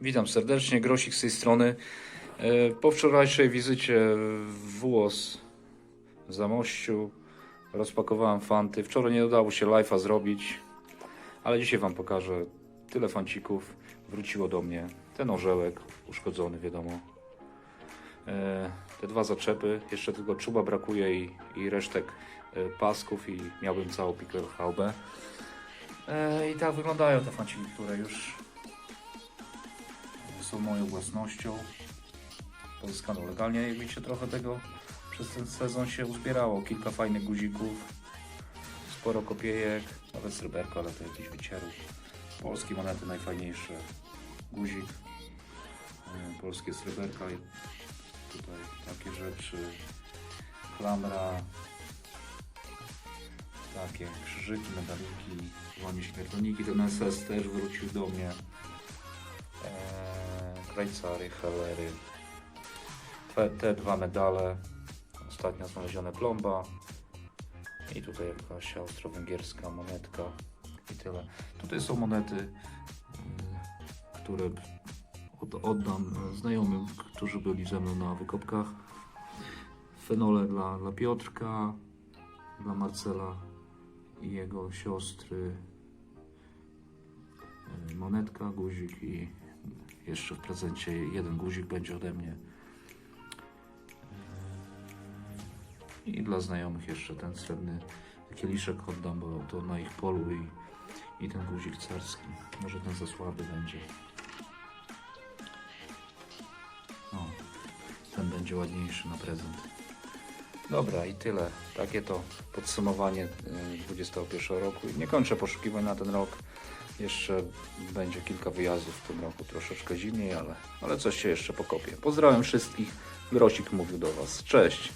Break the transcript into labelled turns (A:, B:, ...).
A: Witam serdecznie, Grosik z tej strony. E, Po wczorajszej wizycie w WOS w Zamościu rozpakowałem fanty. Wczoraj nie udało się live'a zrobić, ale dzisiaj Wam pokażę. Tyle fancików wróciło do mnie. Ten orzełek uszkodzony, wiadomo. E, Te dwa zaczepy, jeszcze tylko czuba brakuje i, i resztek e, pasków i miałbym całą Pickelhaubę. E, I tak wyglądają te fanciki, które już są moją własnością. Pozyskano legalnie. Jak widzicie, trochę tego przez ten sezon się uzbierało. Kilka fajnych guzików, sporo kopiejek, nawet sreberko, ale to jakiś wycierów. Polskie monety najfajniejsze. Guzik, e, polskie sreberka i tutaj takie rzeczy. Klamra, takie krzyżyki, medaliki, łonie śmiertelniki. Ten SS też wrócił do mnie. Krajcary, Hellery. Te, te dwa medale. Ostatnio znalezione plomba. I tutaj jakaś austro-węgierska monetka. I tyle. Tutaj są monety, mm, które od, oddam znajomym, którzy byli ze mną na wykopkach. Fenole dla, dla Piotrka, dla Marcela i jego siostry. E, Monetka, guzik i jeszcze w prezencie jeden guzik będzie ode mnie. E, I dla znajomych jeszcze ten srebrny kieliszek oddam, bo to na ich polu i, i ten guzik carski. Może ten za słaby będzie. Ten będzie ładniejszy na prezent. Dobra i tyle. Takie to podsumowanie y, 21 roku. I Nie kończę poszukiwań na ten rok. Jeszcze będzie kilka wyjazdów w tym roku, troszeczkę zimniej, ale, ale coś się jeszcze pokopie. Pozdrawiam wszystkich. Grosik mówił do Was. Cześć.